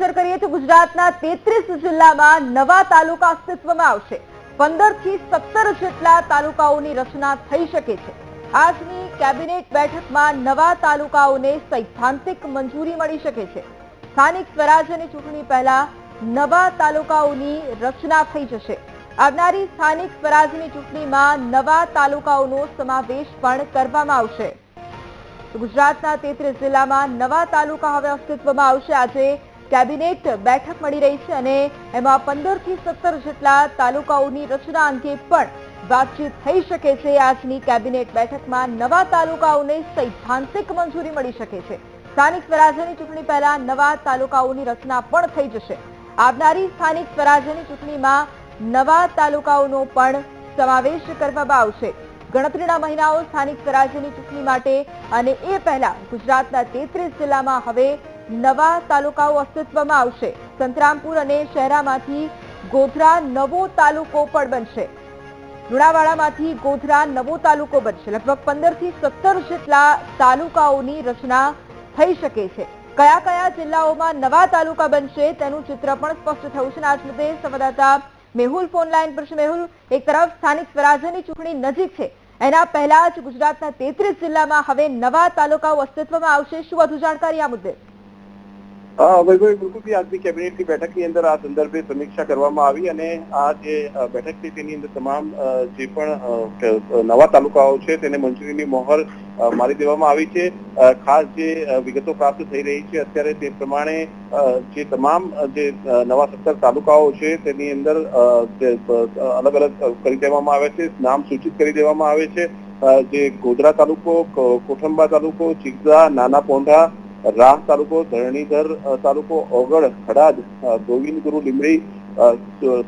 નજર કરીએ તો ગુજરાતના તેત્રીસ જિલ્લામાં નવા તાલુકા અસ્તિત્વમાં આવશે. પંદરથી સત્તર જેટલા તાલુકાઓની રચના થઈ શકે છે. આજની કેબિનેટ બેઠકમાં નવા તાલુકાઓને સૈદ્ધાંતિક મંજૂરી મળી શકે છે. સ્થાનિક સ્વરાજ્યની ચૂંટણી પહેલા નવા તાલુકાઓની રચના થઈ જશે. આવનારી સ્થાનિક સ્વરાજ્યની ચૂંટણીમાં નવા તાલુકાઓનો સમાવેશ પણ કરવામાં આવશે. ગુજરાતના તેત્રીસ જિલ્લામાં નવા તાલુકા હવે અસ્તિત્વમાં આવશે. આજે કેબિનેટ બેઠક મળી રહી છે અને એમાં પંદરથી સત્તર જેટલા તાલુકાઓની રચના અંગે પણ વાતચીત થઈ શકે છે. આજની કેબિનેટ બેઠકમાં નવા તાલુકાઓને સૈદ્ધાંતિક મંજૂરી મળી શકે છે. સ્થાનિક સ્વરાજ્યની ચૂંટણી પહેલા નવા તાલુકાઓની રચના પણ થઈ જશે. આવનારી સ્થાનિક સ્વરાજ્યની ચૂંટણીમાં નવા તાલુકાઓનો પણ સમાવેશ કરવામાં આવશે. ગણતરીના મહિનાઓ સ્થાનિક સ્વરાજ્યની ચૂંટણી માટે અને એ પહેલા ગુજરાતના તેત્રીસ જિલ્લામાં હવે નવા તાલુકાઓ અસ્તિત્વમાં આવશે. સંતરામપુર અને શહેરામાંથી ગોધરા નવો તાલુકો પણ બનશે. લુણાવાડામાંથી ગોધરા નવો તાલુકો બનશે. લગભગ પંદરથી સત્તર જેટલા તાલુકાઓની રચના થઈ શકે છે. કયા કયા જિલ્લાઓમાં નવા તાલુકા બનશે તેનું ચિત્ર પણ સ્પષ્ટ થયું છે. આજ મુદ્દે સંવાદદાતા મેહુલ ફોન લાઈન પર છે. મેહુલ, એક તરફ સ્થાનિક સ્વરાજ્યની ચૂંટણી નજીક છે. એના પહેલા જ ગુજરાતના તેત્રીસ જિલ્લામાં હવે નવા તાલુકાઓ અસ્તિત્વમાં આવશે. શું વધુ જાણકારી આ મુદ્દે? વૈભવી બિલકુલથી આજની કેબિનેટની બેઠકની અંદર આ સંદર્ભે સમીક્ષા કરવામાં આવી અને આ જે બેઠક છે તેની અંદર તમામ જે પણ નવા તાલુકાઓ છે તેને મંજૂરીની મોહર મારી દેવામાં આવી છે. ખાસ જે વિગતો પ્રાપ્ત થઈ રહી છે અત્યારે તે પ્રમાણે જે તમામ જે નવા સત્તર તાલુકાઓ છે તેની અંદર અલગ અલગ કરી દેવામાં આવે છે, નામ સૂચિત કરી દેવામાં આવે છે. જે ગોધરા તાલુકો કોઠંબા તાલુકો ચિગદા નાના પોંઢા રાહ તાલુકો ધરણીધર તાલુકો ઓગળ ખડાદ ગોવિંદગુરુ લીમડી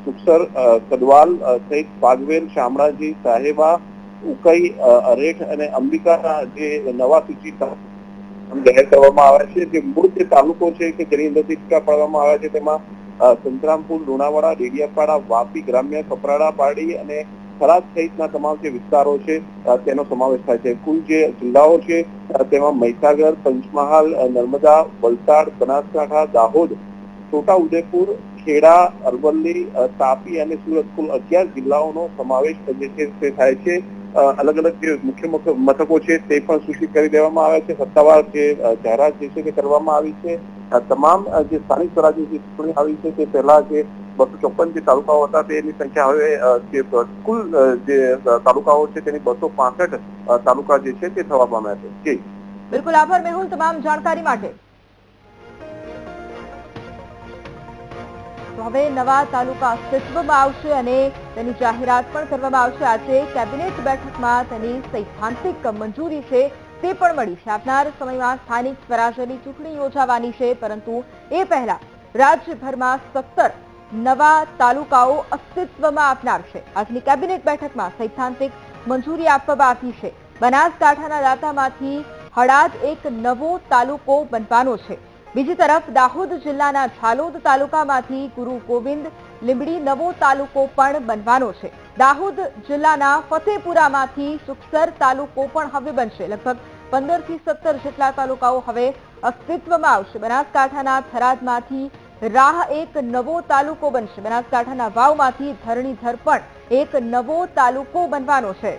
સુખસર કદવાલ સહિત પાગવેલ, શામળાજી સાહેબા ઉકાઈ અરેઠ અને અંબિકા જે નવા સૂચિત જાહેર કરવામાં આવ્યા છે જે મૂળ જે તાલુકો છે કે જેની અંદર ટીકા પાડવામાં આવ્યા છે તેમાં સંતરામપુર, લુણાવાડા, ડેડિયાપાડા, વાપી, ગ્રામ્ય, કપરાડા પાડી અને થરાદ સહિતના તમામ જે વિસ્તારો છે તેનો સમાવેશ થાય છે. કુલ જે જિલ્લાઓ છે તેમાં મહીસાગર, પંચમહાલ નર્મદા, વલસાડ, બનાસકાંઠા, દાહોદ છોટાઉદેપુર ખેડા, અરવલ્લી તાપી અને સુરત કુલ અગિયાર જિલ્લાઓનો સમાવેશ જે છે તે થાય છે. અલગ અલગ જે મુખ્ય મુખ્ય મથકો છે તે પણ સૂચિત કરી દેવામાં આવ્યા છે. સત્તાવાર જે જાહેરાત જે છે તે કરવામાં આવી છે. તમામ જે સ્થાનિક સ્વરાજ્યની જે ચૂંટણી આવી છે તે પહેલા જે બસો ચોપન જે તાલુકાઓ હતા, તેની સંખ્યા હવે કુલ જે તાલુકાઓ છે તેની બસો પાસઠ તાલુકા જે છે તે થવા પામ્યા છે. બિલકુલ આભાર, મેહુલ, તમામ જાણકારી માટે. હવે નવા તાલુકા અસ્તિત્વમાં આવશે અને તેની જાહેરાત પણ કરવામાં આવશે. આજે કેબિનેટ બેઠકમાં તેની સૈદ્ધાંતિક મંજૂરી છે તે પણ મળી છે. આવનાર સમયમાં સ્થાનિક સ્વરાજ્યની ચૂંટણી યોજાવાની છે, પરંતુ એ પહેલા રાજ્યભરમાં સત્તર નવા તાલુકાઓ અસ્તિત્વમાં આપનાર આજની કેબિનેટ બેઠકમાં સૈદ્ધાંતિક મંજૂરી આપવામાં આવી છે. બનાસકાંઠાના દાતામાંથી હળાદ એક નવો તાલુકો બનવાનો છે. બીજી તરફ દાહોદ જિલ્લાના ઝાલોદ તાલુકામાંથી ગુરુ ગોવિંદ લીંબડી નવો તાલુકો પણ બનવાનો છે. દાહોદ જિલ્લાના ફતેપુરામાંથી સુખસર તાલુકો પણ હવે બનશે. લગભગ પંદરથી સત્તર જેટલા તાલુકાઓ હવે અસ્તિત્વમાં આવશે. બનાસકાંઠાના થરાદમાંથી રાહ એક નવો તાલુકો બનશે. બનાસકાંઠાના વાવમાંથી ધરણીધર પણ એક નવો તાલુકો બનવાનો છે.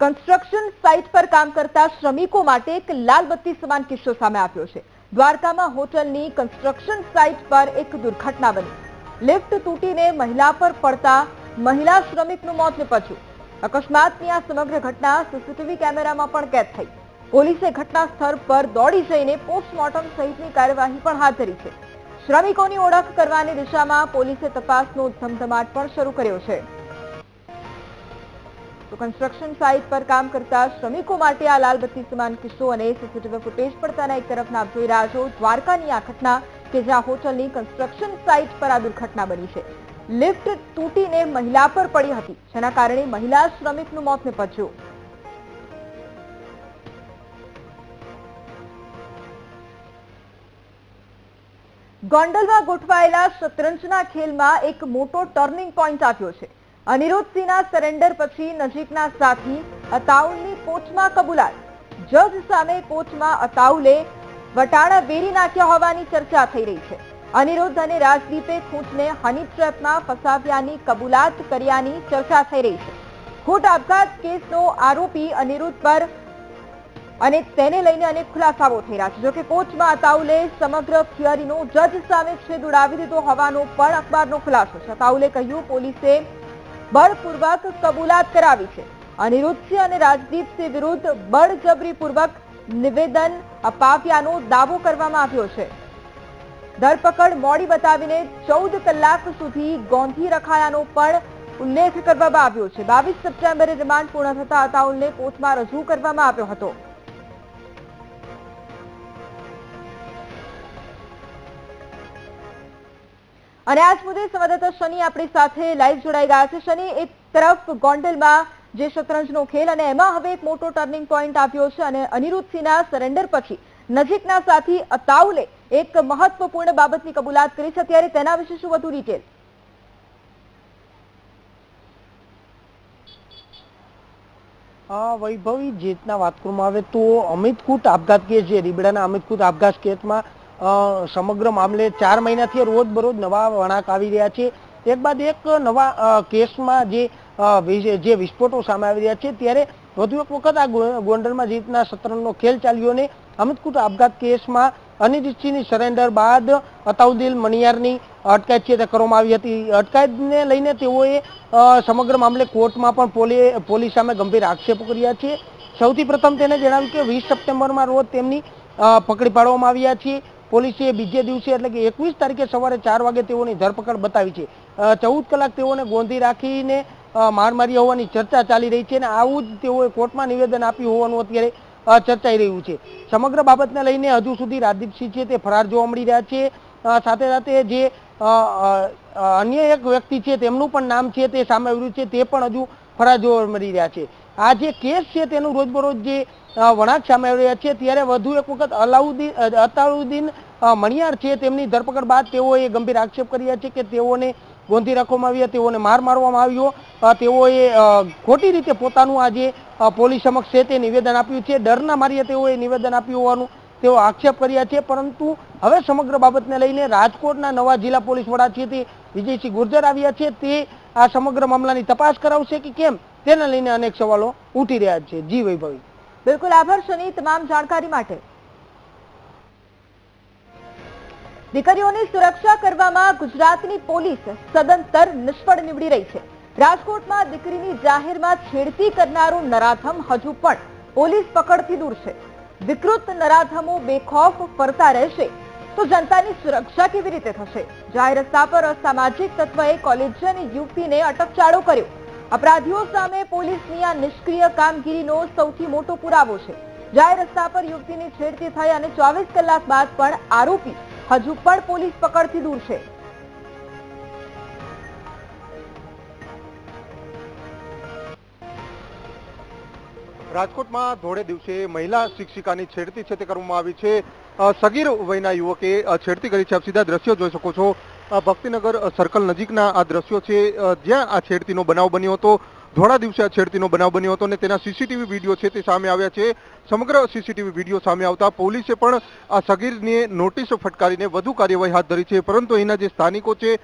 કન્સ્ટ્રક્શન સાઇટ પર કામ કરતા શ્રમિકો માટે એક લાલબત્તી સમાન કિસ્સો સામે આવ્યો છે. દ્વારકામાં હોટલની કન્સ્ટ્રક્શન સાઇટ પર એક દુર્ઘટના બની. લિફ્ટ તૂટીને મહિલા પર પડતા મહિલા શ્રમિકનું મોત નીપજ્યું. અકસ્માતની આ સમગ્ર ઘટના સીસીટીવી કેમેરામાં પણ કેદ થઈ. પોલીસે ઘટના સ્થળ પર દોડી જઈને પોસ્ટમોર્ટમ સહિતની કાર્યવાહી પણ હાથ ધરી છે. શ્રમિકોની ઓળખ કરવાની દિશામાં પોલીસે તપાસનો ધમધમાટ પણ શરૂ કર્યો છે. તો કન્સ્ટ્રક્શન સાઇટ પર કામ કરતા શ્રમિકો માટે આ લાલબત્તી સમાન કિસ્સો અને સીસીટીવી ફૂટેજ પણ તેના એક તરફ આપ જોઈ રહ્યા છો. દ્વારકાની આ ઘટના કે જ્યાં હોટલની કન્સ્ટ્રક્શન સાઇટ પર આ દુર્ઘટના બની છે. લિફ્ટ તૂટીને મહિલા પર પડી હતી. જેના કારણે મહિલા શ્રમિકનું મોત નિપજ્યું. ગોંડલમાં ગોઠવાયેલા શતરંજના ખેલમાં એક મોટો ટર્નિંગ પોઈન્ટ આવ્યો છે. અનિરુદ્ધસિંહના સરેન્ડર પછી નજીકના સાથી અતાઉલની કોચમાં કબૂલાત. જજ સામે કોચમાં અતાઉલે વટાણા વેરી નાખ્યા હોવાની ચર્ચા થઈ રહી છે. અનિરુદ્ધ અને રાજદીપે ખૂંટને હની ટ્રેપમાં ફસાવ્યાની કબૂલાત કર્યાની ચર્ચા થઈ રહી છે. ખૂટ આપઘાત કેસનો આરોપી અનિરુદ્ધ પર અને તેને લઈને અનેક ખુલાસાઓ થઈ રહ્યા છે. જોકે કોચમાં અતાઉલે સમગ્ર થિયરીનો જજ સામે છેદ ઉડાવી દીધો હોવાનો પણ અખબારનો ખુલાસો છે. અતાઉલે કહ્યું, પોલીસે બળપૂર્વક કબૂલાત કરાવી છે. અનિરુદ્ધસિંહ અને રાજદીપસિંહ વિરુદ્ધ બળજબરીપૂર્વક નિવેદન અપાવ્યાનો દાવો કરવામાં આવ્યો છે. ધરપકડ મોડી બતાવીને ચૌદ કલાક સુધી ગોંધી રખાયાનો પણ ઉલ્લેખ કરવામાં આવ્યો છે. બાવીસ સપ્ટેમ્બરે રિમાન્ડ પૂર્ણ થતા અતાઉલને કોર્ટમાં રજૂ કરવામાં આવ્યો હતો. અને આજ મુદ્દે સંવાદદાતા શનિ આપણી સાથે લાઈવ જોડાઈ ગયા છે. શનિ, એક તરફ ગોંડલમાં જે શતરંજનો ખેલ અને એમાં હવે એક મોટો ટર્નિંગ પોઈન્ટ આવ્યો છે અને અનિરુદ્ધ સિંહના સરેન્ડર પછી નજીકના સાથી અતાઉલે એક મહત્વપૂર્ણ બાબતની કબૂલાત કરી છે. ત્યારે તેના વિશે શું વધુ ડિટેલ વૈભવી જે રીતના વાત કરવામાં આવે તો અમિતકૂટ આપઘાત કેસ જે રીબડાના અમિતકૂટ આપઘાત કેસમાં સમગ્ર મામલે ચાર મહિનાથી રોજબરોજ નવા વળાંક આવી રહ્યા છે. એક બાદ એક નવા કેસમાં જે વિસ્ફોટો સામે આવી રહ્યા છે. ત્યારે વધુ એક વખત આ ગોંડલમાં જીતના સત્રનો ખેલ ચાલ્યો ને અમિતકુટ આપઘાત કેસમાં અનિરુદ્ધસિંહની સરેન્ડર બાદ અતાઉદ્દીન મણિયારની અટકાયત છે કરવામાં આવી હતી. અટકાયતને લઈને તેઓએ સમગ્ર મામલે કોર્ટમાં પણ પોલીસ સામે ગંભીર આક્ષેપો કર્યા છે. સૌથી પ્રથમ તેને જણાવ્યું કે વીસ સપ્ટેમ્બરમાં રોજ તેમની પકડી પાડવામાં આવ્યા છે. પોલીસે બીજે દિવસે એટલે કે એકવીસ તારીખે સવારે ચાર વાગે તેઓની ધરપકડ બતાવી છે. ચૌદ કલાક તેઓને ગોંધી રાખીને અ, માર મારી હોવાની ચર્ચા ચાલી રહી છે અને આવું જ તેઓએ કોર્ટમાં નિવેદન આપ્યું હોવાનું અત્યારે ચર્ચાઈ રહ્યું છે. સમગ્ર બાબતને લઈને હજુ સુધી રાજદીપસિંહ છે તે ફરાર જોવા મળી રહ્યા છે. સાથે સાથે જે અન્ય એક વ્યક્તિ છે તેમનું પણ નામ છે તે સામે આવ્યું છે તે પણ હજુ ફરાર જોવા મળી રહ્યા છે. આ જે કેસ છે તેનું રોજબરોજ જે અ, સામે આવી રહ્યા છે. ત્યારે વધુ એક વખત અલાઉદ્દીન અતાઉદ્દીન મણિયાર છે તેમની ધરપકડ બાદ તેઓએ ગંભીર આક્ષેપ કર્યા છે કે તેઓને ગોંધી રાખવામાં આવ્યા તેઓને માર મારવામાં આવ્યો. તેઓએ ખોટી રીતે પોતાનું આજે પોલીસ સમક્ષ છે તે નિવેદન આપ્યું છે. ડરના માર્યા તેઓએ નિવેદન આપ્યું હોવાનું તેઓ આક્ષેપ કર્યા છે. પરંતુ હવે સમગ્ર બાબતને લઈને રાજકોટના નવા જિલ્લા પોલીસ વડા છે તે વિજયસિંહ ગુર્જર આવ્યા છે. તે આ સમગ્ર મામલાની તપાસ કરાવશે કે કેમ? તેને લઈને અનેક સવાલો ઉઠી રહ્યા છે. જી વૈભવી. બિલકુલ આભાર શનિ તમામ જાણકારી માટે. દીકરીઓની સુરક્ષા કરવામાં ગુજરાતની પોલીસ સદંતર નિષ્ફળ નીવડી રહી છે. રાજકોટમાં દીકરીની જાહેરમાં છેડતી કરનારો નરાધમ હજુ પણ પોલીસ પકડથી દૂર છે. વિકૃત નરાધમો બેખોફ ફરતા રહેશે તો જનતાની સુરક્ષા કેવી રીતે થશે? જાહેર રસ્તા પર અસામાજિક તત્વએ કોલેજિયન યુવતીને અટકચાળો કર્યો. અપરાધીઓ સામે પોલીસની આ નિષ્ક્રિય કામગીરીનો સૌથી મોટો પુરાવો છે. જાહેર રસ્તા પર યુવતીની છેડતી થઈ અને ચોવીસ કલાક બાદ પણ આરોપી હજુ પણ પોલીસ પકડથી દૂર છે. રાજકોટમાં ધોળે દિવસે મહિલા શિક્ષિકાની છેડતી છે તે કરવામાં આવી છે. સગીર વયના યુવકે છેડતી કરી છે. આપ સીધા દ્રશ્યો જોઈ શકો છો. ભક્તિનગર સર્કલ નજીકના આ દ્રશ્યો છે. જ્યાં આ છેડતીનો બનાવ બન્યો હતો. ધોળા દિવસે આ છેડતીનો બનાવ બન્યો હતો અને તેના સીસીટીવી વીડિયો છે તે સામે આવ્યા છે. સમગ્ર સીસીટીવી વીડિયો સામે આવતા પોલીસે પણ આ સગીરને નોટિસ ફટકારીને વધુ કાર્યવાહી હાથ ધરી છે. પરંતુ એના જે સ્થાનિકો છે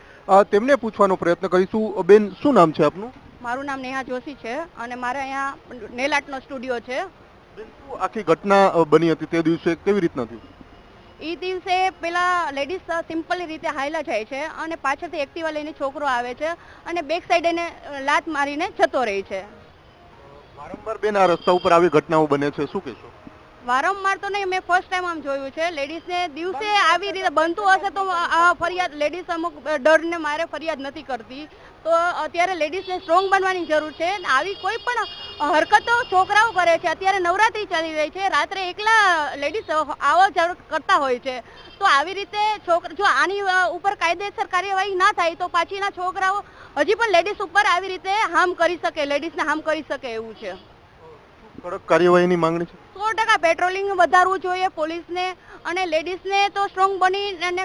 તેમને પૂછવાનો પ્રયત્ન કરીશું. બેન શું નામ છે આપનું? મારું નામ નેહા જોશી છે અને મારે અહીંયા નેલ આર્ટનો સ્ટુડિયો છે. બેન આખી ઘટના બની હતી તે દિવસે? કેવી રીતના થયું એ દિવસે પેલા લેડીઝ સિમ્પલ રીતે હાયલા જાય છે અને પાછળથી એક્ટિવા લઈને છોકરો આવે છે અને બેક સાઈડ એને લાત મારીને જતો રહે છે. વારંવાર બેન આ રસ્તા ઉપર આવી ઘટનાઓ બને છે. શું કહેશો? વારંવાર તો નહીં મેં ફર્સ્ટ ટાઈમ આમ જોયું છે. લેડીઝને દિવસે આવી રીતે બનતું હશે તો ફરિયાદ લેડીઝ અમુક ડરને મારે ફરિયાદ નથી કરતી. તો અત્યારે લેડીઝને સ્ટ્રોંગ બનવાની જરૂર છે. અને આવી કોઈ પણ હરકતો છોકરાઓ કરે છે અત્યારે નવરાત્રી ચાલી રહી છે. રાત્રે એકલા લેડીઝ આવો જાવ કરતા હોય છે. તો આવી રીતે છોકરા જો આની ઉપર કાયદેસર કાર્યવાહી ના થાય તો પાછીના છોકરાઓ હજી પણ લેડીઝ ઉપર આવી રીતે હાર્મ કરી શકે લેડીઝને હાર્મ કરી શકે એવું છે. કડક કાર્યવાહીની માંગણી છે? સો ટકા પેટ્રોલિંગ વધારવું જોઈએ પોલીસને અને લેડીઝને તો સ્ટ્રોંગ બની અને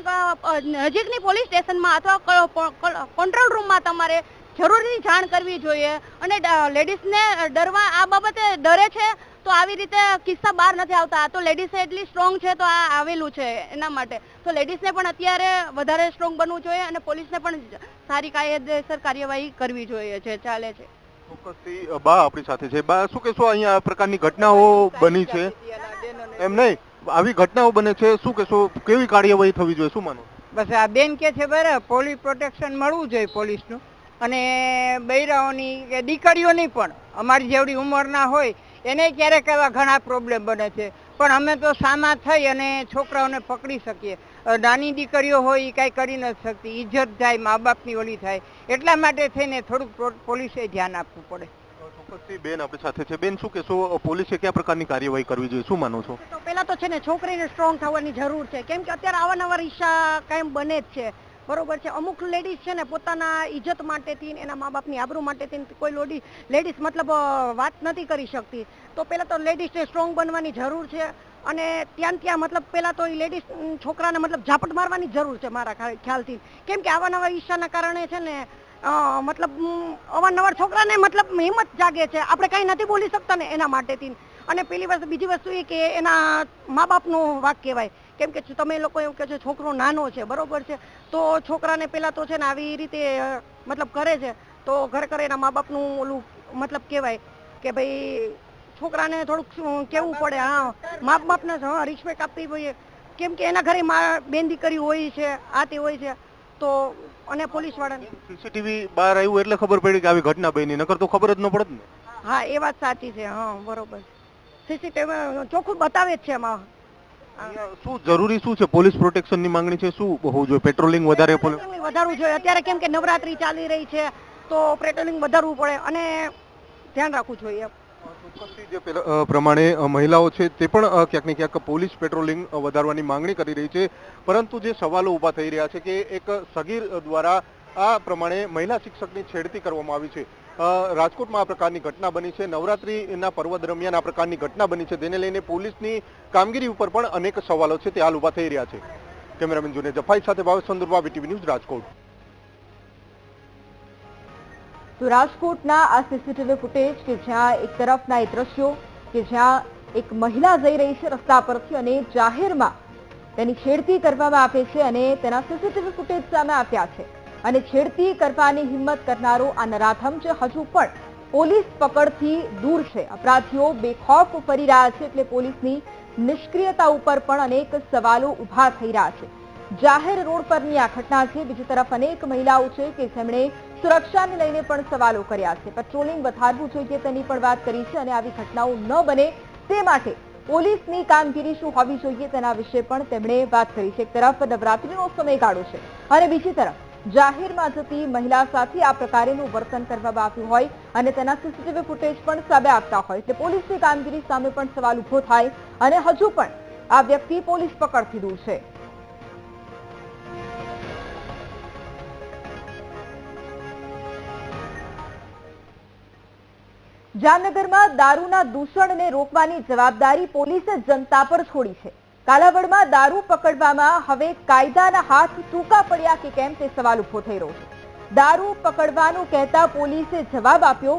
નજીકની પોલીસ સ્ટેશનમાં અથવા કંટ્રોલ રૂમમાં તમારે જરૂરી જાણ કરવી જોઈએ અને લેડીઝને ડરવા આ બાબતે ડરે છે તો આવી રીતે કિસ્સા બહાર નથી આવતા. તો લેડીઝ એટલી સ્ટ્રોંગ છે તો આ આવેલું છે એના માટે. તો લેડીઝને પણ અત્યારે વધારે સ્ટ્રોંગ બનવું જોઈએ અને પોલીસને પણ સારી કાયદેસર કાર્યવાહી કરવી જોઈએ છે ચાલે છે. ચોક્કસથી બા આપણી સાથે છે. બા, શું કહેશો? અહીંયા આ પ્રકારની ઘટનાઓ બની છે? એમ નહીં. આવી ઘટનાઓ બને છે. શું કહેશો? કેવી કાર્યવાહી થવી જોઈએ? શું માનો? બસ આ બેન કે છે બરાબર પોલીસ પ્રોટેક્શન મળવું જોઈએ પોલીસનું. અને બૈરાઓની કે દીકરીઓની પણ, અમારી જેવડી ઉંમરના હોય, એને ક્યારેક એવા ઘણા પ્રોબ્લેમ બને છે. પણ અમે તો સામા થઈ અને છોકરાઓને પકડી શકીએ. નાની દીકરીઓ હોય એ કાંઈ કરી નથી શકતી ઇજ્જત થાય મા બાપની ઓલી થાય. એટલા માટે થઈને થોડુંક પોલીસે ધ્યાન આપવું પડે. ચોક્કસથી બેન આપણી સાથે છે. બેન શું કહેશો? પોલીસે કયા પ્રકારની કાર્યવાહી કરવી જોઈએ? શું માનો છો? તો પેલા તો છે ને છોકરીને સ્ટ્રોંગ થવાની જરૂર છે. કેમ કે અત્યારે અવારનવાર ઈચ્છા કાયમ બને જ છે. બરોબર છે? અમુક લેડીઝ છે ને પોતાના ઇજ્જત માટેથી ને એના મા બાપની આબરૂ માટેથી ને કોઈ લોડી લેડીઝ મતલબ વાત નથી કરી શકતી. તો પેલા તો લેડીઝને સ્ટ્રોંગ બનવાની જરૂર છે. અને ત્યાં ત્યાં મતલબ પેલા તો એ લેડીઝ છોકરાને મતલબ ઝાપટ મારવાની જરૂર છે મારા ખ્યાલથી. કેમ કે અવારનવાર ઈચ્છાના કારણે છે ને મતલબ અવારનવાર છોકરાને મતલબ હિંમત જાગે છે. આપણે કાંઈ નથી બોલી શકતા ને એના માટેથી. અને પેલી વસ્તુ, બીજી વસ્તુ એ કે એના મા બાપનો વાક કહેવાય. કેમ કે તમે લોકો એવું કહે છે, છોકરો નાનો છે. બરોબર છે. તો છોકરાને પહેલાં તો છે ને આવી રીતે મતલબ કરે છે. તો ઘરે ઘરે એના મા બાપનું ઓલું, મતલબ કહેવાય કે ભાઈ છોકરાને થોડુંક કેવું પડે? હા માપ બાપને હા રિસ્પેક્ટ આપવી જોઈએ. કેમ કે એના ઘરે મા બેન દીકરી હોય છે આ તે હોય છે તો અને પોલીસ વાળાને સીસીટીવી બહાર આવ્યું એટલે ખબર પડી કે આવી ઘટના બની? નકર તો ખબર જ ન પડત ને. હા એ વાત સાચી છે હા બરોબર. સીસીટીવી ચોખ્ખું બતાવે જ છે એમાં. શું જરૂરી શું છે? પોલીસ પ્રોટેક્શનની માંગણી છે? શું હોવું જોઈએ? પેટ્રોલિંગ વધારે વધારવું જોઈએ. અત્યારે કેમ કે નવરાત્રી ચાલી રહી છે તો પેટ્રોલિંગ વધારવું પડે. અને ધ્યાન રાખવું જોઈએ. પ્રમાણે મહિલાઓ છે તે પણ ક્યાંક ને ક્યાંક પોલીસ પેટ્રોલિંગ વધારવાની માંગણી કરી રહી છે. પરંતુ જે સવાલો ઊભા થઈ રહ્યા છે કે એક સગીર દ્વારા આ પ્રમાણે મહિલા શિક્ષકની છેડતી કરવામાં આવી છે. રાજકોટમાં આ પ્રકારની ઘટના બની છે. નવરાત્રીના પર્વ દરમિયાન આ પ્રકારની ઘટના બની છે. તેને લઈને પોલીસની કામગીરી ઉપર પણ અનેક સવાલો છે તે હાલ ઊભા થઈ રહ્યા છે. કેમેરામેન જુને જફાઈ સાથે ભાવેશ ચંદુરવા ટીવી ન્યૂઝ રાજકોટ. તો રાજકોટના આ સીસીટીવી ફૂટેજ કે જ્યાં એક તરફના એ દ્રશ્યો કે જ્યાં એક મહિલા જઈ રહી છે રસ્તા પરથી અને જાહેરમાં તેની છેડતી કરવામાં આવે છે અને તેના સીસીટીવી ફૂટેજ સામે આવ્યા છે. અને છેડતી કરવાની હિંમત કરનારો આ નરાધમ છે, હજુ પણ પોલીસ પકડથી દૂર છે. અપરાધીઓ બેખોફ ફરી રહ્યા છે એટલે પોલીસની નિષ્ક્રિયતા ઉપર પણ અનેક સવાલો ઊભા થઈ રહ્યા છે. જાહેર રોડ પરની આ ઘટના છે. બીજી તરફ અનેક મહિલાઓ છે કે જેમણે સુરક્ષાને લઈને પણ સવાલો કર્યા છે. પેટ્રોલિંગ વધારવું જોઈએ તેની પણ વાત કરી છે અને આવી ઘટનાઓ ન બને તે માટે પોલીસની કામગીરી શું હોવી જોઈએ તેના વિશે પણ તેમણે વાત કરી છે. એક તરફ નવરાત્રીનો સમયગાળો છે અને બીજી તરફ જાહેરમાં જતી મહિલા સાથે આ પ્રકારેનું વર્તન કરવામાં આવ્યું હોય અને તેના સીસીટીવી ફૂટેજ પણ સામે આવતા હોય એટલે પોલીસની કામગીરી સામે પણ સવાલ ઊભો થાય અને હજુ પણ આ વ્યક્તિ પોલીસ પકડથી દૂર છે. જામનગરમાં દારૂના દૂષણને રોકવાની જવાબદારી પોલીસે જનતા પર છોડી છે. કાલાવડમાં દારૂ પકડવામાં હવે કાયદાના હાથ ટૂંકા પડ્યા કે કેમ તે સવાલ ઊભો થઈ રહ્યો છે. દારૂ પકડવાનું કહેતા પોલીસે જવાબ આપ્યો,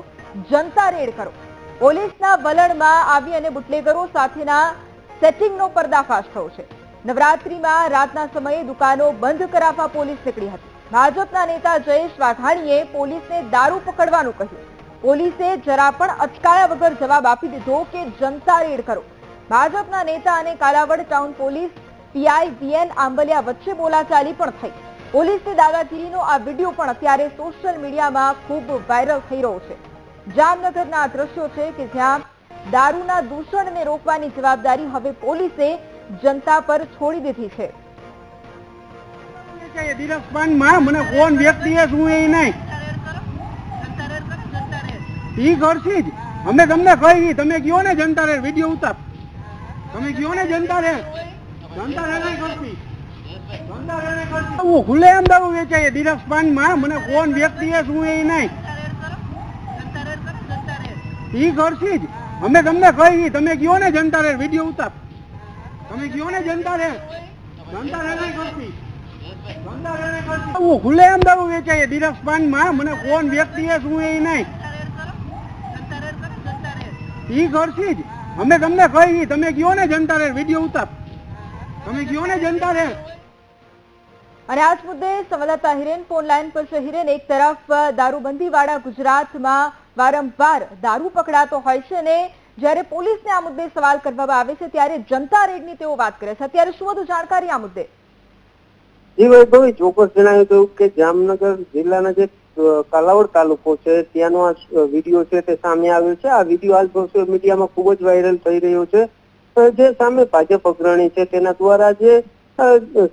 જનતા રેડ કરો. પોલીસના વલણમાં આવી અને બુટલેગરો સાથેના સેટિંગનો પર્દાફાશ થયો છે. નવરાત્રીમાં રાતના સમયે દુકાનો બંધ કરાવવા પોલીસ નીકળી હતી. ભાજપના નેતા જયેશ વાઘાણીએ પોલીસને દારૂ પકડવાનું કહ્યું. પોલીસે જરા પણ અચકાયા વગર જવાબ આપી દીધો કે જનતા રેડ કરો. ભાજપના નેતા અને Kalavad town police PI VN Ambaliya વચ્ચે બોલાચાલી પણ થઈ. પોલીસની દાદાગીરીનો આ વીડિયો પણ અત્યારે સોશિયલ મીડિયામાં ખૂબ વાયરલ થઈ રહ્યો છે. જામનગરના દ્રશ્યો છે કે જ્યાં દારૂના દૂષણને રોકવાની જવાબદારી હવે પોલીસે જનતા પર છોડી દીધી છે. મને કોણ વ્યક્તિએ શું એ નહીં. ઈ કરશી જ. અમે તમને કહી તમે કયો ને જનતા રે? વીડિયો ઉતાર. તમે કયો ને જનતા રે? જનતા રે નહીં કરતી જનતા રે નહીં કરતી આવું ખુલ્લે આમ દારૂ વેચાય દિરસપાનમાં મને કોણ વ્યક્તિએ શું એ નહીં. ઈ કરશી જ. અમે તમને કહી તમે કયો જનતા રે? વીડિયો ઉતાર. તમે કયો જનતા રે? જનતા રે નહીં કરતી ધંધા રેને કરતી. દારૂ વેચાય. પાનમાં મને કોણ વ્યક્તિ એ, શું એ નહીં. ઈ કરશી જ. અમે તમને કહી તમે ગયો ને જનતા રેડ વીડિયો ઉતાર. તમે ગયો ને જનતા રેડ અને આ જ મુદ્દે સંવાદદાતા હિરેન ફોન લાઈન પર છે. હિરેન એક તરફ દારૂબંધી વાળા ગુજરાતમાં વારંવાર દારૂ પકડાતો હોય છે અને જ્યારે પોલીસને આ મુદ્દે સવાલ કરવામાં આવે છે ત્યારે જનતા રેડની તેઓ વાત કરે છે. અત્યારે શું વધુ જાણકારી આ મુદ્દે? જી વૈભવી ચોક્કસ જણાવ્યું હતું કે જામનગર જિલ્લાના જે કાલાવડ તાલુકો છે. ત્યાંનો આ વીડિયો છે તે સામે આવ્યો છે. આ વીડિયો હાલ સોશિયલ મીડિયામાં ખૂબ જ વાયરલ થઈ રહ્યો છે. જે સામે ભાજપ અગ્રણી છે તેના દ્વારા જે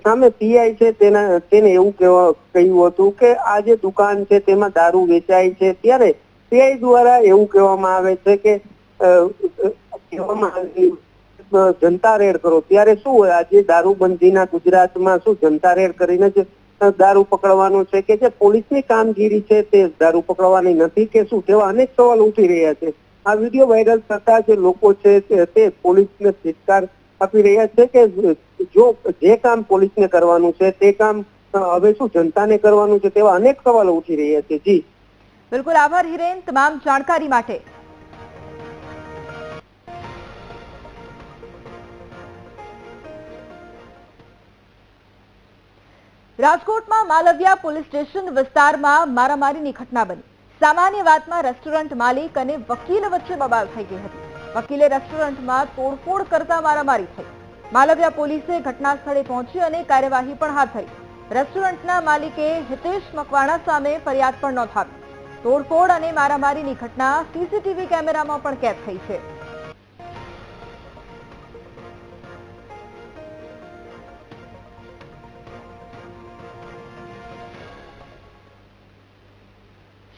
સામે પીઆઈ છે તેના, તેને એવું કહ્યું હતું કે આ જે દુકાન છે તેમાં દારૂ વેચાય છે ત્યારે પીઆઈ દ્વારા એવું કહેવામાં આવે છે કે કહેવામાં જનતા રેડ કરો. ત્યારે શું આજે દારૂબંધીના ગુજરાતમાં શું જનતા રેડ કરીને જ દારૂ પકડવાનો છે કે જે પોલીસની કામગીરી છે તે દારૂ પકડવાની નથી કે શું તેવા અનેક સવાલ ઉઠી રહ્યા છે. આ વીડિયો વાયરલ થતા જે લોકો છે તે- પોલીસને ધિક્કાર આપી રહ્યા છે કે જો જે કામ પોલીસને કરવાનું છે તે કામ હવે શું જનતાને કરવાનું છે તેવા અનેક સવાલો ઉઠી રહ્યા છે. જી. બિલકુલ આભાર હિરેન, તમામ જાણકારી માટે. રાજકોટમાં માલવિયા પોલીસ સ્ટેશન વિસ્તારમાં મારામારીની ઘટના બની. સામાન્ય વાતમાં રેસ્ટોરન્ટ માલિક અને વકીલ વચ્ચે બબાલ થઈ ગઈ હતી. વકીલે રેસ્ટોરન્ટમાં તોડફોડ કરતા મારામારી થઈ. માલવિયા પોલીસે ઘટના સ્થળે પહોંચી અને કાર્યવાહી પણ હાથ ધરી. રેસ્ટોરન્ટના માલિકે હિતેશ મકવાણા સામે ફરિયાદ પણ નોંધાવી. તોડફોડ અને મારામારીની ઘટના સીસીટીવી કેમેરામાં પણ કેદ થઈ છે.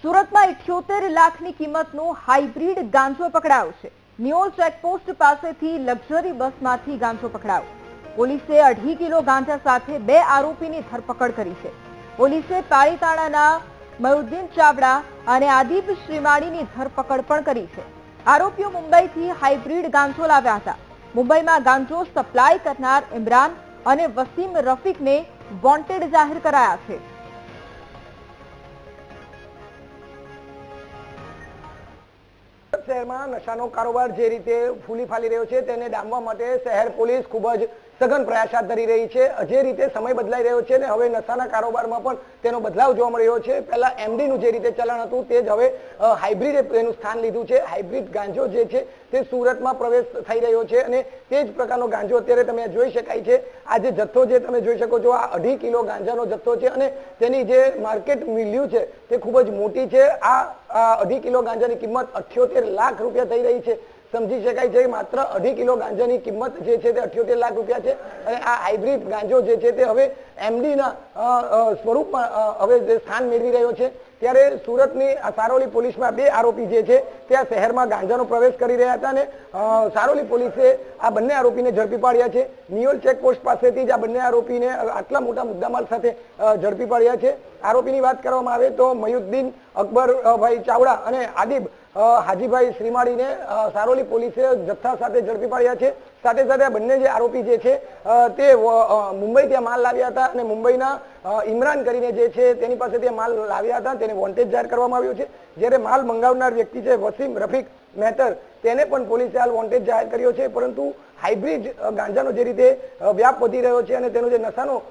સુરતમાં ઇઠ્યોતેર લાખની કિંમતનો હાઇબ્રિડ ગાંજો પકડાયો છે. નિયોલ ચેકપોસ્ટ પાસેથી લક્ઝરી બસમાંથી ગાંજો પકડાયો. પોલીસે અઢી કિલો ગાંજા સાથે બે આરોપીની ધરપકડ કરી છે. પોલીસે પાળીતાણાના મયુદ્દીન ચાવડા અને આદિપ શ્રીમાળીની ધરપકડ પણ કરી છે. આરોપીઓ મુંબઈથી હાઇબ્રિડ ગાંજો લાવ્યા હતા. મુંબઈમાં ગાંજો સપ્લાય કરનાર ઇમરાન અને વસીમ રફીકને વોન્ટેડ જાહેર કરાયા છે. શહેરમાં નશાનો કારોબાર જે રીતે ફૂલી ફાલી રહ્યો છે તેને ડામવા માટે શહેર પોલીસ ખૂબ જ સઘન પ્રયાસ હાથ રહી છે. જે રીતે સમય બદલાઈ રહ્યો છે ને હવે નશાના કારોબારમાં પણ તેનો બદલાવ જોવા મળી છે. પહેલા એમડીનું જે રીતે ચલણ હતું તે જ હવે હાઇબ્રિડ એનું સ્થાન લીધું છે. હાઇબ્રિડ ગાંજો જે છે તે સુરતમાં પ્રવેશ થઈ રહ્યો છે અને તે જ પ્રકારનો ગાંજો અત્યારે તમે જોઈ શકાય છે. આ જે જથ્થો જે તમે જોઈ શકો છો, આ અઢી કિલો ગાંજાનો જથ્થો છે અને તેની જે માર્કેટ વેલ્યુ છે તે ખૂબ જ મોટી છે. આ અઢી કિલો ગાંજાની કિંમત અઠ્યોતેર લાખ રૂપિયા થઈ રહી છે. સમજી શકાય છે માત્ર અઢી કિલો ગાંજાની કિંમત જે છે તે અઠ્યોતેર લાખ રૂપિયા છે અને આ હાઇબ્રિડ ગાંજો જે છે તે હવે એમડી ના અ, અ, સ્વરૂપમાં હવે જે સ્થાન મેળવી રહ્યો છે. ત્યારે સુરતની સારોલી પોલીસમાં બે આરોપી જે છે ત્યાં શહેરમાં ગાંજાનો પ્રવેશ કરી રહ્યા હતા અને સારોલી પોલીસે આ બંને આરોપીને ઝડપી પાડ્યા છે. નિયોલ ચેકપોસ્ટ પાસેથી જ આ બંને આરોપીને આટલા મોટા મુદ્દામાલ સાથે ઝડપી પાડ્યા છે. આરોપીની વાત કરવામાં આવે તો મયુદ્દીન અકબર ભાઈ ચાવડા અને આદિબ હાજીભાઈ શ્રીમાળીને સારોલી પોલીસે જથ્થા સાથે ઝડપી પાડ્યા છે. સાથે સાથે આ બંને જે આરોપી જે છે તે મુંબઈ ત્યાં માલ લાવ્યા હતા અને મુંબઈના ઇમરાન કરીને જે છે, તેની પાસે ત્યાં માલ લાવ્યા હતા. તેને વોન્ટેજ જાહેર કરવામાં આવ્યો છે. જ્યારે માલ મંગાવનાર વ્યક્તિ છે, વસીમ રફીક મહેતર, તેને પણ પોલીસે હાલ વોન્ટેજ જાહેર કર્યો છે. પરંતુ હાઇબ્રિડ ગાંજાનો જે રીતે વ્યાપ વધી રહ્યો છે અને તેનો જે નશાનો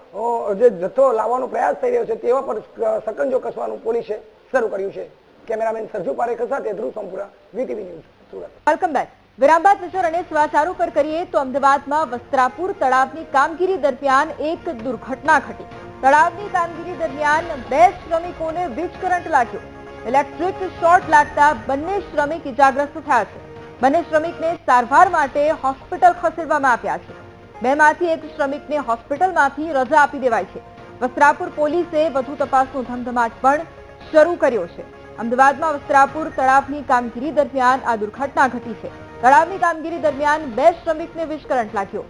જે જથ્થો લાવવાનો પ્રયાસ થઈ રહ્યો છે, તેવા પર સકંજો કસવાનું પોલીસે શરૂ કર્યું છે. કેમેરામેન સરજુ પારેખ સાથે Dhruv Sampura VTV news, Surat. Welcome back. વિરામ બાદ અને સમાચારો પર કરીએ તો અમદાવાદમાં વસ્ત્રાપુર તળાવની કામગીરી દરમિયાન એક દુર્ઘટના ઘટી. તળાવની કામગીરી દરમિયાન બે શ્રમિકોને વીજ કરંટ લાગ્યો. ઇલેક્ટ્રિક શોર્ટ લાગતા બંને શ્રમિક ઇજાગ્રસ્ત થયા છે. બંને શ્રમિકને સારવાર માટે હોસ્પિટલ ખસેડવામાં આવ્યા છે. બેમાંથી એક શ્રમિકને હોસ્પિટલમાંથી રજા આપી દેવાઈ છે. વસ્ત્રાપુર પોલીસે વધુ તપાસનો ધમધમાટ પણ શરૂ કર્યો છે. અમદાવાદમાં વસ્ત્રાપુર તળાવની કામગીરી દરમિયાન આ દુર્ઘટના ઘટી છે. તળાવની કામગીરી દરમિયાન બે શ્રમિકને વીજ લાગ્યો.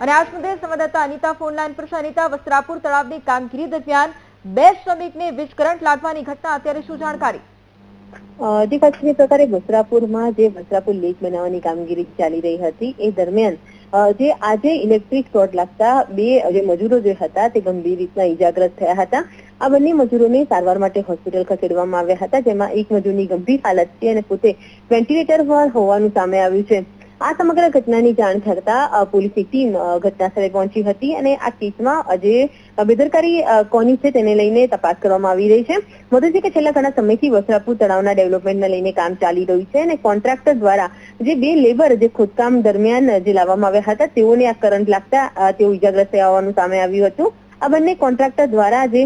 અને આ મુદ્દે સંવાદદાતા અનિતા ફોનલાઈન પર છે. અનિતા, વસ્ત્રાપુર તળાવની કામગીરી દરમિયાન બે શ્રમિકને વીજ લાગવાની ઘટના, અત્યારે શું જાણકારી? જે, કચ્છની પ્રકારે વસ્ત્રાપુરમાં જે વસ્ત્રાપુર લેક બનાવવાની કામગીરી ચાલી રહી હતી, એ દરમિયાન જે આજે ઇલેક્ટ્રિક શોર્ટ લાગતા બે જે મજૂરો જે હતા, તે ગંભીર રીતના ઈજાગ્રસ્ત થયા હતા. આ બંને મજૂરોને સારવાર માટે હોસ્પિટલ ખસેડવામાં આવ્યા હતા, જેમાં એક મજૂરની ગંભીર હાલત છે અને પોતે વેન્ટિલેટર પર હોવાનું સામે આવ્યું છે. આ સમગ્ર ઘટનાની જાણ થતા પોલીસની ટીમ ઘટનાસ્થળે પહોંચી હતી અને આ કેસમાં આજે બેદરકારી કોની છે તેને લઈને તપાસ કરવામાં આવી રહી છે. વધુ છે કે છેલ્લા ઘણા સમયથી વસ્ત્રાપુર તળાવના ડેવલપમેન્ટને લઈને કામ ચાલી રહ્યું છે અને કોન્ટ્રાક્ટર દ્વારા જે બે લેબર, જે ખોદકામ દરમિયાન જે લાવવામાં આવ્યા હતા, તેઓને આ કરંટ લાગતા તેઓ ઇજાગ્રસ્ત થયા હોવાનું સામે આવ્યું હતું. આ બંને કોન્ટ્રાક્ટર દ્વારા જે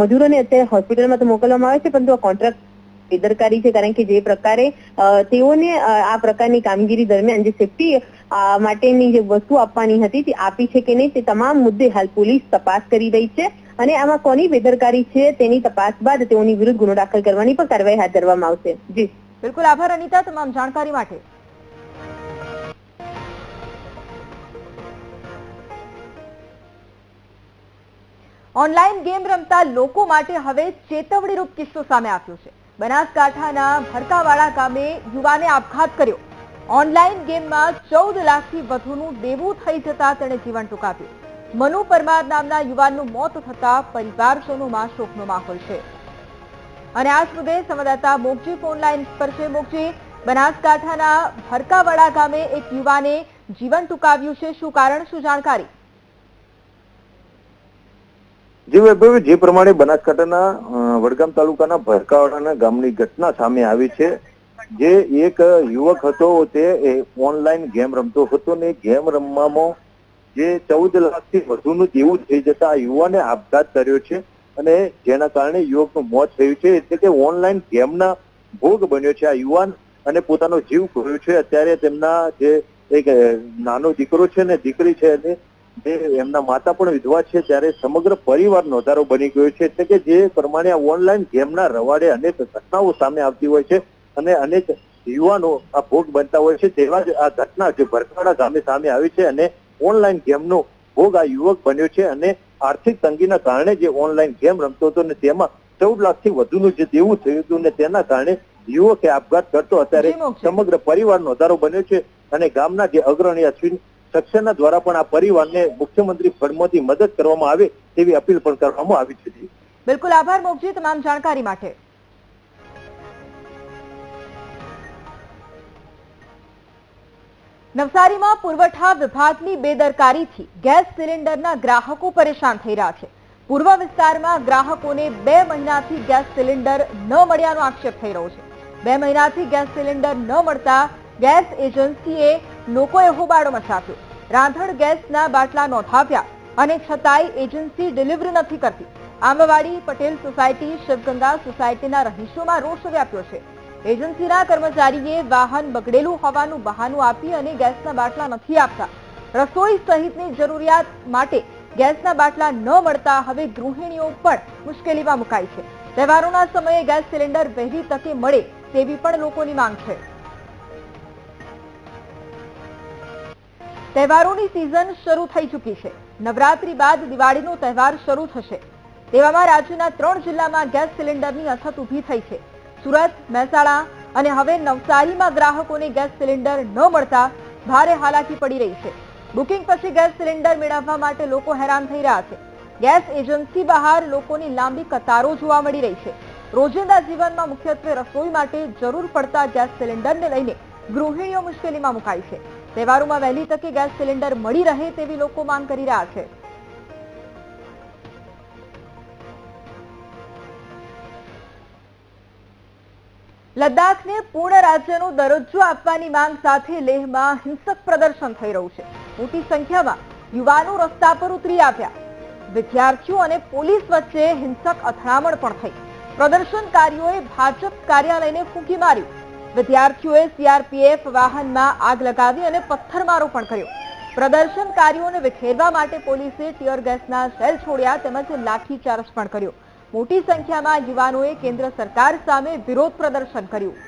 મજૂરોને અત્યારે હોસ્પિટલમાં તો મોકલવામાં આવે છે, પરંતુ આ કોન્ટ્રાક્ટ બેદરકારી છે, કારણ કે જે પ્રકારે તેઓને આ પ્રકારની કામગીરી દરમિયાન જે સેફટી માટેની જે વસ્તુ આપવાની હતી તે આપી છે કે નહીં તે તમામ મુદ્દે હાલ પોલીસ તપાસ કરી રહી છે અને આમાં કોની બેદરકારી છે તેની તપાસ બાદ તેઓની વિરુદ્ધ ગુનો દાખલ કરવાની પણ કાર્યવાહી હાથ ધરવામાં આવશે. જી. બિલકુલ આભાર, અનિતા. તમામ જાણકારી માટે. ઓનલાઈન ગેમ રમતા લોકો માટે હવે ચેતવણીરૂપ કિસ્સો સામે આવ્યો છે. બનાસકાંઠાના ભરકાવાડા ગામે યુવાને આપઘાત કર્યો. ઓનલાઈન ગેમમાં ચૌદ લાખથી વધુનું દેવું થઈ જતા તેણે જીવન ટૂંકાવ્યું. મનુ પરમાર નામના યુવાનનું મોત થતા પરિવારજનોમાં શોકનો માહોલ છે. અને આ સુધે સંવાદદાતા મોગજી ફોન લાઈન પર છે. મોગજી, બનાસકાંઠાના ભરકાવાડા ગામે એક યુવાને જીવન ટૂંકાવ્યું છે. શું કારણ, શું જાણકારી? જી વૈભવ જે પ્રમાણે બનાસકાંઠાના વડગામ તાલુકાના ભરકાવાડાના ગામની ઘટના સામે આવી છે. જે એક યુવક હતો, તે ઓનલાઈન ગેમ રમતો હતો ને ગેમ રમવામાં જે ચૌદ લાખથી વધુનું જેવું થઈ જતા યુવાને આપઘાત કર્યો છે અને જેના કારણે યુવકનું મોત થયું છે. એટલે કે ઓનલાઈન ગેમના ભોગ બન્યો છે આ યુવાન અને પોતાનો જીવ ખોયો છે. અત્યારે તેમના જે એક નાનો દીકરો છે ને, દીકરી છે અને જે એમના માતા પણ વિધવા છે ત્યારે સમગ્ર પરિવાર નોંધારો બની ગયો છે. એટલે કે જે પ્રમાણે આ ઓનલાઈન ગેમના રવાડે અનેક ઘટનાઓ સામે આવતી હોય છે અને અનેક યુવાનો આ ભોગ બનતા હોય છે. તેવા જ આ ઘટના જે ભરકાડા ગામે સામે આવી છે અને ઓનલાઈન ગેમનો ભોગ આ યુવક બન્યો છે અને આર્થિક તંગીના કારણે જે ઓનલાઈન ગેમ રમતો હતો ને તેમાં ચૌદ લાખથી વધુનું જે દેવું થયું હતું ને તેના કારણે યુવકે આપઘાત કરતો. અત્યારે સમગ્ર પરિવારનો વધારો બન્યો છે અને ગામના જે અગ્રણી અશ્વિન સક્સેના દ્વારા પણ આ પરિવારને મુખ્યમંત્રી ફંડમાંથી મદદ કરવામાં આવે તેવી અપીલ પણ કરવામાં આવી છે બિલકુલ આભાર મોકજી તમામ જાણકારી માટે. નવસારીમાં પુરવઠા વિભાગની બેદરકારીથી ગેસ સિલિન્ડરના ગ્રાહકો પરેશાન થઈ રહ્યા છે. પૂર્વ વિસ્તારમાં ગ્રાહકોને બે મહિનાથી ગેસ સિલિન્ડર ન મળ્યાનો આક્ષેપ થઈ રહ્યો છે. બે મહિનાથી ગેસ સિલિન્ડર ન મળતા ગેસ એજન્સીએ લોકોએ હોબાળો મચાવ્યો. રાંધણ ગેસના બાટલા નોંધાવ્યા અને છતાંય એજન્સી ડિલિવરી નથી કરતી. આંબવાડી, પટેલ સોસાયટી, શિવગંગા સોસાયટીના રહીશોમાં રોષ વ્યાપ્યો છે. એજન્સીના કર્મચારીએ વાહન બગડેલું હોવાનું બહાનું આપી અને ગેસના બાટલા નથી આપતા. રસોઈ સહિતની જરૂરિયાત માટે ગેસના બાટલા ન મળતા હવે ગૃહિણીઓ પણ મુશ્કેલીમાં મુકાઈ છે. તહેવારોના સમયે ગેસ સિલિન્ડર વહેલી તકે મળે તેવી પણ લોકોની માંગ છે. તહેવારોની સિઝન શરૂ થઈ ચૂકી છે. નવરાત્રી બાદ દિવાળીનો તહેવાર શરૂ થશે. તેવામાં રાજ્યના ત્રણ જિલ્લામાં ગેસ સિલિન્ડરની અછત ઊભી થઈ છે. સુરત, મહેસાણા અને હવે નવસારીમાં ગ્રાહકોને ગેસ સિલિન્ડર ન મળતા ભારે હાલાકી પડી રહી છે. બુકિંગ પછી ગેસ સિલિન્ડર મેળવવા માટે લોકો હેરાન થઈ રહ્યા છે. ગેસ એજન્સી બહાર લોકોની લાંબી કતારો જોવા મળી રહી છે. રોજિંદા જીવનમાં મુખ્યત્વે રસોઈ માટે જરૂર પડતા ગેસ સિલિન્ડરને લઈને ગૃહિણીઓ મુશ્કેલીમાં મુકાઈ છે. તહેવારોમાં વહેલી તકે ગેસ સિલિન્ડર મળી રહે તેવી લોકો માંગ કરી રહ્યા છે. લદ્દાખને પૂર્ણ રાજ્યનો દરજ્જો આપવાની માંગ સાથે લેહમાં હિંસક પ્રદર્શન થઈ રહ્યું છે. મોટી સંખ્યામાં યુવાનો રસ્તા પર ઉતરી આવ્યા. વિદ્યાર્થીઓ અને પોલીસ વચ્ચે હિંસક અથડામણ પણ થઈ. પ્રદર્શનકારીઓએ ભાજપ કાર્યાલયને ફૂંકી માર્યું. વિદ્યાર્થીઓએ સીઆરપીએફ વાહનમાં આગ લગાવી અને પથ્થરમારો પણ કર્યો. પ્રદર્શનકારીઓને વિખેરવા માટે પોલીસે ટીયર ગેસના સેલ છોડ્યા તેમજ લાઠીચાર્જ પણ કર્યો. મોટી સંખ્યામાં યુવાનોએ કેન્દ્ર સરકાર સામે વિરોધ પ્રદર્શન કર્યું.